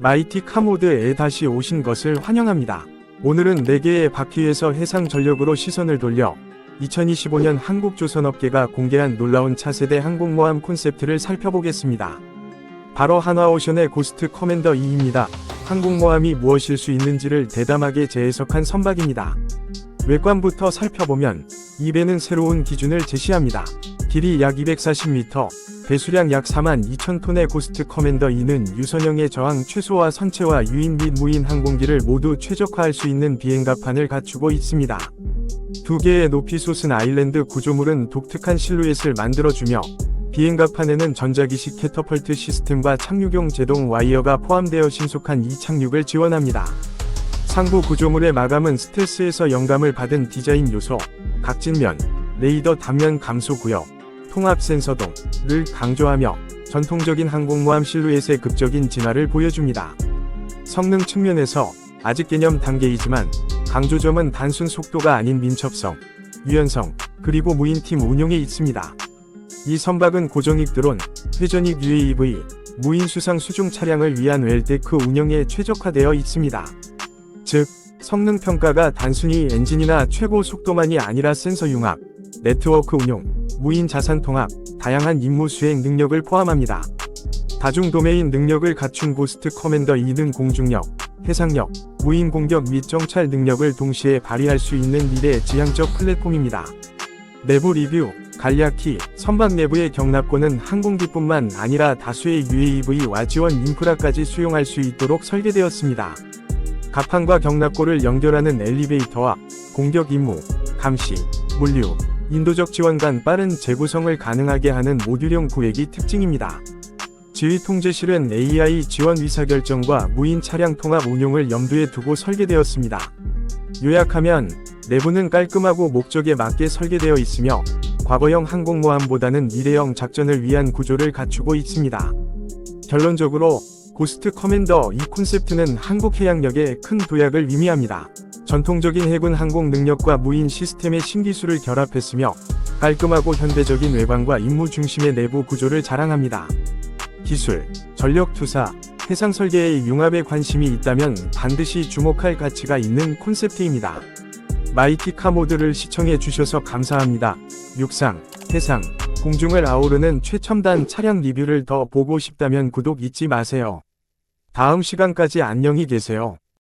마이티 카모드에 다시 오신 것을 환영합니다. 오늘은 4개의 바퀴에서 해상 전력으로 시선을 돌려 2025년 한국조선업계가 공개한 놀라운 차세대 항공모함 콘셉트를 살펴보겠습니다. 바로 한화오션의 고스트 커맨더 2입니다. 항공모함이 무엇일 수 있는지를 대담하게 재해석한 선박입니다. 외관부터 살펴보면 이 배는 새로운 기준을 제시합니다. 길이 약 240m, 배수량 약 4만 2천 톤의 고스트 커맨더 2는 유선형의 저항 최소화 선체와 유인 및 무인 항공기를 모두 최적화할 수 있는 비행갑판을 갖추고 있습니다. 두 개의 높이 솟은 아일랜드 구조물은 독특한 실루엣을 만들어주며 비행갑판에는 전자기식 캐터펄트 시스템과 착륙용 제동 와이어가 포함되어 신속한 이착륙을 지원합니다. 상부 구조물의 마감은 스텔스에서 영감을 받은 디자인 요소, 각진면, 레이더 단면 감소 구역, 통합 센서 등을 강조하며 전통적인 항공모함 실루엣의 극적인 진화를 보여줍니다. 성능 측면에서 아직 개념 단계이지만 강조점은 단순 속도가 아닌 민첩성, 유연성, 그리고 무인팀 운용에 있습니다. 이 선박은 고정익 드론, 회전익 UAV, 무인 수상 수중 차량을 위한 웰데크 운영에 최적화되어 있습니다. 즉, 성능 평가가 단순히 엔진이나 최고 속도만이 아니라 센서 융합, 네트워크 운용, 무인 자산 통합, 다양한 임무 수행 능력을 포함합니다. 다중 도메인 능력을 갖춘 고스트 커맨더 2는 공중력, 해상력, 무인 공격 및 정찰 능력을 동시에 발휘할 수 있는 미래 지향적 플랫폼입니다. 내부 리뷰, 간략히 선박 내부의 경납고는 항공기뿐만 아니라 다수의 UAV와 지원 인프라까지 수용할 수 있도록 설계되었습니다. 갑판과 경납고를 연결하는 엘리베이터와 공격 임무, 감시, 물류, 인도적 지원 간 빠른 재구성을 가능하게 하는 모듈형 구획이 특징입니다. 지휘 통제실은 AI 지원 의사결정과 무인 차량 통합 운용을 염두에 두고 설계되었습니다. 요약하면 내부는 깔끔하고 목적에 맞게 설계되어 있으며 과거형 항공모함보다는 미래형 작전을 위한 구조를 갖추고 있습니다. 결론적으로 고스트 커맨더 이 콘셉트는 한국 해양력의 큰 도약을 의미합니다. 전통적인 해군 항공 능력과 무인 시스템의 신기술을 결합했으며 깔끔하고 현대적인 외관과 임무 중심의 내부 구조를 자랑합니다. 기술, 전력 투사, 해상 설계의 융합에 관심이 있다면 반드시 주목할 가치가 있는 콘셉트입니다. 마이티 카 모드를 시청해 주셔서 감사합니다. 육상, 해상, 공중을 아우르는 최첨단 차량 리뷰를 더 보고 싶다면 구독 잊지 마세요. 다음 시간까지 안녕히 계세요.